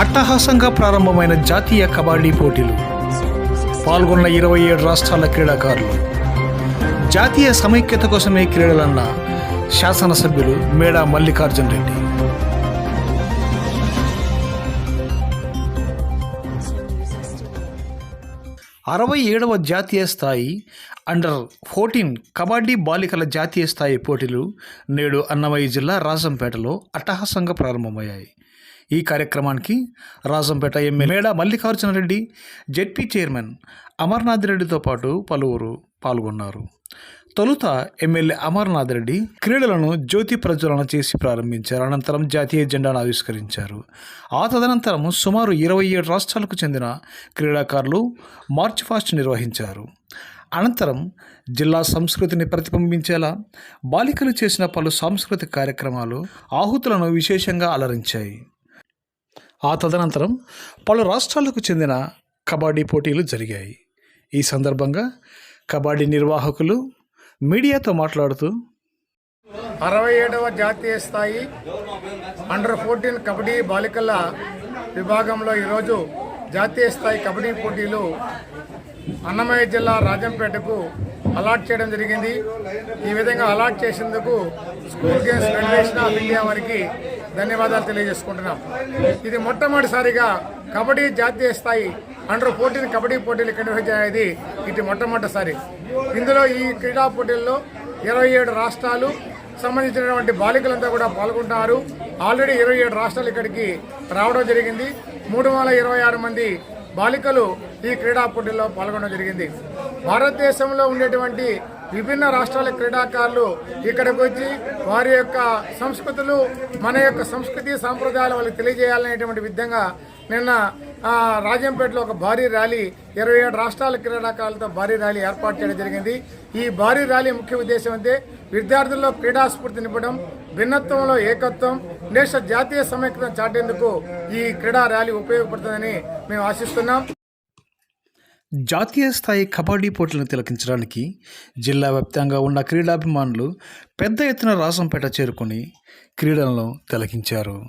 అట్టహాసంగా ప్రారంభమైన జాతీయ కబడ్డీ పోటీలు. పాల్గొన్న ఇరవై ఏడు రాష్ట్రాల క్రీడాకారులు. జాతీయ సమైక్యత కోసమే క్రీడలన్న శాసనసభ్యులు మేడా మల్లికార్జున్ రెడ్డి. అరవై ఏడవ జాతీయ స్థాయి అండర్ ఫోర్టీన్ కబడ్డీ బాలికల జాతీయ స్థాయి పోటీలు నేడు అన్నమయ్య జిల్లా రాజంపేటలో అట్టహాసంగా ప్రారంభమయ్యాయి. ఈ కార్యక్రమానికి Rajampet MLA Meda Mallikarjuna Reddy ZP chairman Amarnath రెడ్డితో పాటు పలువురు పాల్గొన్నారు. తొలుత ఎమ్మెల్యే అమర్నాథ్ రెడ్డి క్రీడలను జ్యోతి ప్రజ్వలన చేసి ప్రారంభించారు. అనంతరం జాతీయ జెండాను ఆవిష్కరించారు. ఆ తదనంతరం సుమారు ఇరవై ఏడు రాష్ట్రాలకు చెందిన క్రీడాకారులు మార్చ్ ఫాస్ట్ నిర్వహించారు. అనంతరం జిల్లా సంస్కృతిని ప్రతిబింబించేలా బాలికలు చేసిన పలు సాంస్కృతిక కార్యక్రమాలు ఆహుతులను విశేషంగా అలరించాయి. ఆ తదనంతరం పలు రాష్ట్రాలకు చెందిన కబడ్డీ పోటీలు జరిగాయి. ఈ సందర్భంగా కబడ్డీ నిర్వాహకులు మీడియాతో మాట్లాడుతూ అరవై ఏడవ జాతీయ స్థాయి అండర్ ఫోర్టీన్ కబడ్డీ బాలికల విభాగంలో ఈరోజు జాతీయ స్థాయి కబడ్డీ పోటీలు అన్నమయ్య జిల్లా రాజంపేటకు అలాట్ చేయడం జరిగింది. ఈ విధంగా అలాట్ చేసేందుకు school games federation of India వారికి ధన్యవాదాలు తెలియజేసుకుంటున్నాం. ఇది మొట్టమొదటిసారిగా కబడ్డీ జాతీయ స్థాయి అండర్ ఫోర్టీన్ కబడ్డీ పోటీలు ఇక్కడ చేయది ఇటు మొట్టమొదటిసారి. ఇందులో ఈ క్రీడా పోటీల్లో ఇరవై ఏడు రాష్ట్రాలు సంబంధించినటువంటి బాలికలంతా కూడా పాల్గొంటున్నారు. ఆల్రెడీ ఇరవై ఏడు రాష్ట్రాలు ఇక్కడికి రావడం జరిగింది. మూడు వందల ఇరవై ఆరు మంది బాలికలు ఈ క్రీడా పోటీల్లో పాల్గొనడం జరిగింది. భారతదేశంలో ఉండేటువంటి విభిన్న రాష్ట్రాల క్రీడాకారులు ఇక్కడికి వచ్చి వారి యొక్క సంస్కృతులు మన యొక్క సంస్కృతి సాంప్రదాయాలు వాళ్ళకి తెలియజేయాలనేటువంటి విధంగా నిన్న రాజంపేటలో ఒక భారీ ర్యాలీ ఇరవై ఏడు రాష్ట్రాల క్రీడాకారులతో భారీ ర్యాలీ ఏర్పాటు చేయడం జరిగింది. ఈ భారీ ర్యాలీ ముఖ్య ఉద్దేశం అంటే విద్యార్థుల్లో క్రీడా స్ఫూర్తి నింపడం భిన్నత్వంలో ఏకత్వం దేశ జాతీయ సమైక్యత చాటేందుకు ఈ క్రీడా ర్యాలీ ఉపయోగపడుతుందని మేము ఆశిస్తున్నాం. జాతీయ స్థాయి కబడ్డీ పోటీలను తిలకించడానికి జిల్లా వ్యాప్తంగా ఉన్న క్రీడాభిమానులు పెద్ద ఎత్తున రాసంపేట చేరుకుని క్రీడలను తిలకించారు.